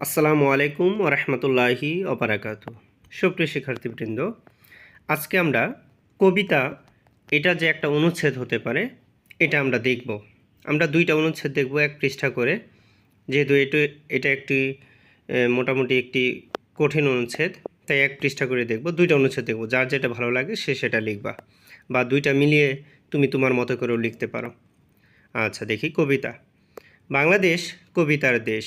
আসসালামু আলাইকুম ওরহমতুল্লাহি অবরাকাত সুপ্রিয় শিক্ষার্থীবৃন্দ, আজকে আমরা কবিতা, এটা যে একটা অনুচ্ছেদ হতে পারে, এটা আমরা দেখব। আমরা দুইটা অনুচ্ছেদ দেখব, এক পৃষ্ঠা করে। যেহেতু এটা এটা একটি মোটামুটি একটি কঠিন অনুচ্ছেদ, তাই এক পৃষ্ঠা করে দেখব, দুইটা অনুচ্ছেদ দেখব। যার যেটা ভালো লাগে, সে সেটা লিখবা। বা দুইটা মিলিয়ে তুমি তোমার মতো করেও লিখতে পারো। আচ্ছা দেখি কবিতা। বাংলাদেশ কবিতার দেশ।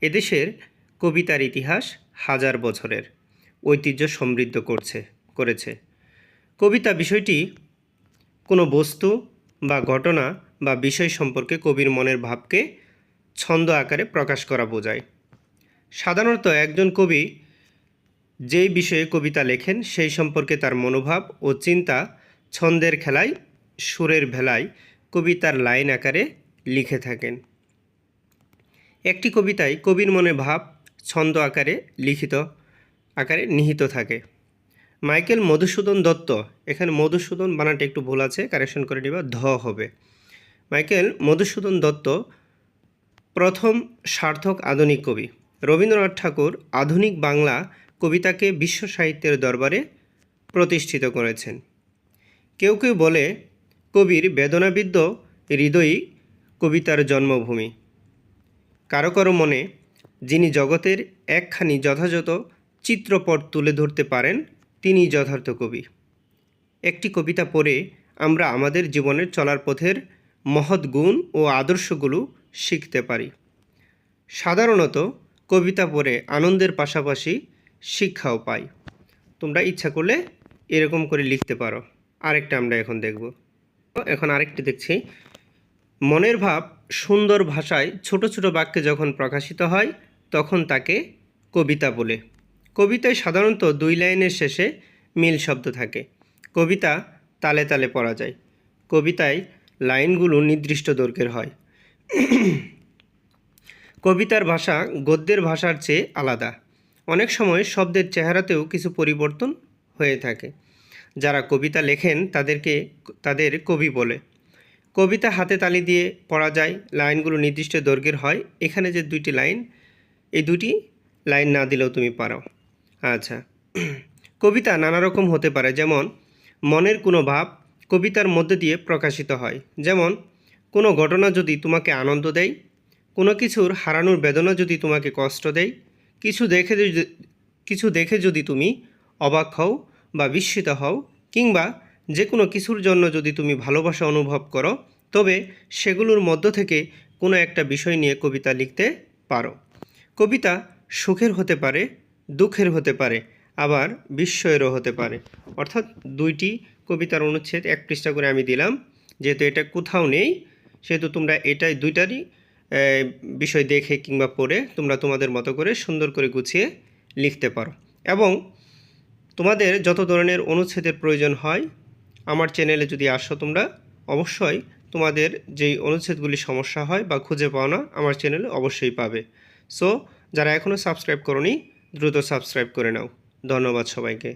এদেশের কবিতার ইতিহাস হাজার বছরের ঐতিহ্য সমৃদ্ধ করছে, করেছে। কবিতা বিষয়টি কোনো বস্তু বা ঘটনা বা বিষয় সম্পর্কে কবির মনের ভাবকে ছন্দ আকারে প্রকাশ করা বোঝায়। সাধারণত একজন কবি যেই বিষয়ে কবিতা লেখেন, সেই সম্পর্কে তার মনোভাব ও চিন্তা ছন্দের খেলায়, সুরের ভেলায় কবিতার লাইন আকারে লিখে থাকেন। একটি কবিতায় কবির মনে ভাব ছন্দ আকারে লিখিত আকারে নিহিত থাকে। মাইকেল মধুসূদন দত্ত, এখানে মধুসূদন বানানটা একটু ভুল আছে কারেকশন করে নিবা, ধ হবে। মাইকেল মধুসূদন দত্ত প্রথম সার্থক আধুনিক কবি। রবীন্দ্রনাথ ঠাকুর আধুনিক বাংলা কবিতাকে বিশ্ব সাহিত্যের দরবারে প্রতিষ্ঠিত করেছেন। কেউ কেউ বলে কবির বেদনাবিদ্য হৃদয়ই কবিতার জন্মভূমি। কারও কারও মনে যিনি জগতের একখানি যথাযথ চিত্রপট তুলে ধরতে পারেন, তিনি যথার্থ কবি। একটি কবিতা পড়ে আমরা আমাদের জীবনের চলার পথের মহৎ গুণ ও আদর্শগুলো শিখতে পারি। সাধারণত কবিতা পড়ে আনন্দের পাশাপাশি শিক্ষাও পাই। তোমরা ইচ্ছা করলে এরকম করে লিখতে পারো। আরেকটা আমরা এখন দেখব। এখন আরেকটি দেখছি। মনের ভাব সুন্দর ভাষায় ছোট ছোট বাক্যে যখন প্রকাশিত হয়, তখন তাকে কবিতা বলে। কবিতায় সাধারণত দুই লাইনের শেষে মিল শব্দ থাকে। কবিতা তালে তালে পড়া যায়। কবিতায় লাইনগুলো নির্দিষ্ট দৈর্ঘ্যের হয়। কবিতার ভাষা গদ্যের ভাষার চেয়ে আলাদা। অনেক সময় শব্দের চেহারাতেও কিছু পরিবর্তন হয়ে থাকে। যারা কবিতা লেখেন, তাদেরকে, তাদের কবি বলে। কবিতা হাতে তালি দিয়ে পড়া যায়, লাইনগুলো নির্দিষ্ট দৈর্ঘ্যের হয়। এখানে যে দুইটি লাইন, এই দুটি লাইন না দিলেও তুমি পারো। আচ্ছা। কবিতা নানা রকম হতে পারে, যেমন, মনের কোনো ভাব কবিতার মধ্যে দিয়ে প্রকাশিত হয়। যেমন, কোনো ঘটনা যদি তোমাকে আনন্দ দেয়, কোনো কিছুর হারানোর বেদনা যদি তোমাকে কষ্ট দেয়, কিছু দেখে কিছু দেখে যদি তুমি অবাক হও বা বিস্মিত হও, কিংবা যে কোনো কিছুর জন্য যদি তুমি ভালোবাসা অনুভব করো, তবে সেগুলোর মধ্য থেকে কোনো একটা বিষয় নিয়ে কবিতা লিখতে পারো। কবিতা সুখের হতে পারে, দুঃখের হতে পারে, আবার বিস্ময়েরও হতে পারে। অর্থাৎ দুইটি কবিতার অনুচ্ছেদ, এক পৃষ্ঠা করে আমি দিলাম, যেহেতু এটা কোথাও নেই, সেহেতু তোমরা এটাই দুইটারই বিষয় দেখে কিংবা পড়ে তোমরা তোমাদের মতো করে সুন্দর করে গুছিয়ে লিখতে পারো। এবং তোমাদের যত ধরনের অনুচ্ছেদের প্রয়োজন হয় আমার চ্যানেলে যদি আসো তোমরা, অবশ্যই তোমাদের যেই অনুচ্ছেদগুলি সমস্যা হয় বা খুঁজে পাও না, আমার চ্যানেলে অবশ্যই পাবে। সো যারা এখনও সাবস্ক্রাইব করনি, দ্রুত সাবস্ক্রাইব করে নাও। ধন্যবাদ সবাইকে।